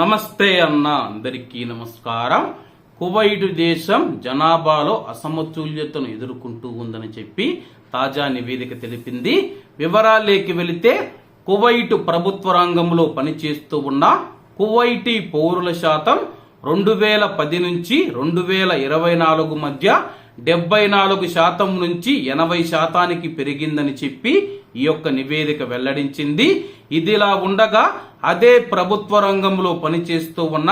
నమస్తే అన్న అందరికీ నమస్కారం. కువైట్ దేశం జనాభాలో అసమతుల్యతను ఎదుర్కొంటూ ఉందని చెప్పి తాజా నివేదిక తెలిపింది. వివరాలేకి వెళితే కువైట్ ప్రభుత్వ రంగంలో పనిచేస్తూ ఉన్న కువైటీ పౌరుల శాతం రెండు వేల పది నుంచి రెండు వేల ఇరవై నాలుగు మధ్య డెబ్బై నాలుగు శాతం నుంచి ఎనభై శాతానికి పెరిగిందని చెప్పి ఈ యొక్క నివేదిక వెల్లడించింది. ఇదిలా ఉండగా అదే ప్రభుత్వ రంగంలో పనిచేస్తూ ఉన్న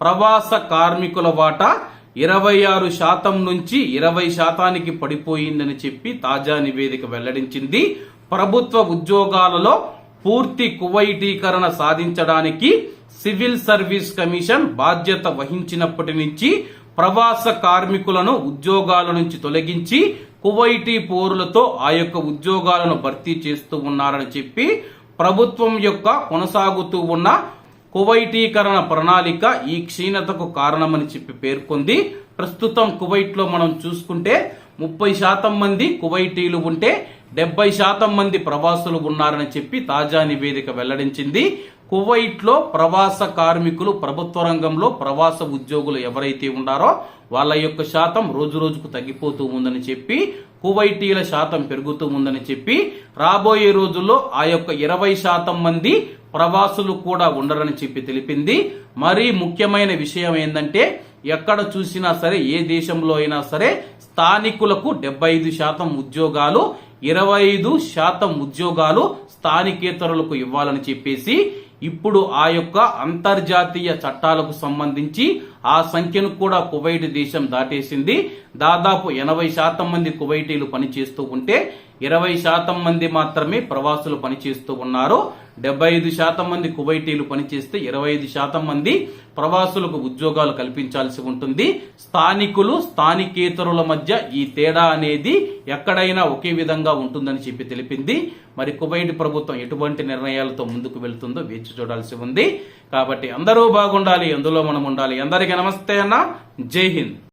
ప్రవాస కార్మికుల వాటా ఇరవై ఆరు శాతం నుంచి ఇరవై శాతానికి పడిపోయిందని చెప్పి తాజా నివేదిక వెల్లడించింది. ప్రభుత్వ ఉద్యోగాలలో పూర్తి కువైటీకరణ సాధించడానికి సివిల్ సర్వీస్ కమిషన్ బాధ్యత వహించినప్పటి నుంచి ప్రవాస కార్మికులను ఉద్యోగాల నుంచి తొలగించి కువైటీ పోరులతో ఆ యొక్క ఉద్యోగాలను భర్తీ చేస్తూ ఉన్నారని చెప్పి ప్రభుత్వం యొక్క కొనసాగుతూ ఉన్న కువైటీకరణ ప్రణాళిక ఈ క్షీణతకు కారణమని చెప్పి పేర్కొంది. ప్రస్తుతం కువైట్లో మనం చూసుకుంటే ముప్పై శాతం మంది కువైటీలు ఉంటే డెబ్బై శాతం మంది ప్రవాసులు ఉన్నారని చెప్పి తాజా నివేదిక వెల్లడించింది. కువైట్లో ప్రవాస కార్మికులు ప్రభుత్వ రంగంలో ప్రవాస ఉద్యోగులు ఎవరైతే ఉన్నారో వాళ్ళ యొక్క శాతం రోజు రోజుకు తగ్గిపోతూ ఉందని చెప్పి కువైటీల శాతం పెరుగుతూ ఉందని చెప్పి రాబోయే రోజుల్లో ఆ యొక్క ఇరవై శాతం మంది ప్రవాసులు కూడా ఉండరని చెప్పి తెలిపింది. మరీ ముఖ్యమైన విషయం ఏంటంటే ఎక్కడ చూసినా సరే ఏ దేశంలో అయినా సరే స్థానికులకు డెబ్బై ఐదు శాతం ఉద్యోగాలు ఇరవై ఐదు శాతం ఉద్యోగాలు స్థానికేతరులకు ఇవ్వాలని చెప్పేసి ఇప్పుడు ఆ యొక్క అంతర్జాతీయ చట్టాలకు సంబంధించి ఆ సంఖ్యను కూడా కువైట్ దేశం దాటేసింది. దాదాపు ఎనభై శాతం మంది కువైటీలు పనిచేస్తూ ఉంటే ఇరవై శాతం మంది మాత్రమే ప్రవాసులు పనిచేస్తూ ఉన్నారు. డెబ్బై ఐదు శాతం మంది కువైటీలు పనిచేస్తే ఇరవై ఐదు శాతం మంది ప్రవాసులకు ఉద్యోగాలు కల్పించాల్సి ఉంటుంది. స్థానికులు స్థానికేతరుల మధ్య ఈ తేడా అనేది ఎక్కడైనా ఒకే విధంగా ఉంటుందని చెప్పి తెలిపింది. మరి కువైట్ ప్రభుత్వం ఎటువంటి నిర్ణయాలతో ముందుకు వెళ్తుందో వేచి చూడాల్సి ఉంది. కాబట్టి అందరూ బాగుండాలి అందులో మనం ఉండాలి. అందరికీ నమస్తే అన్న. జై హింద్.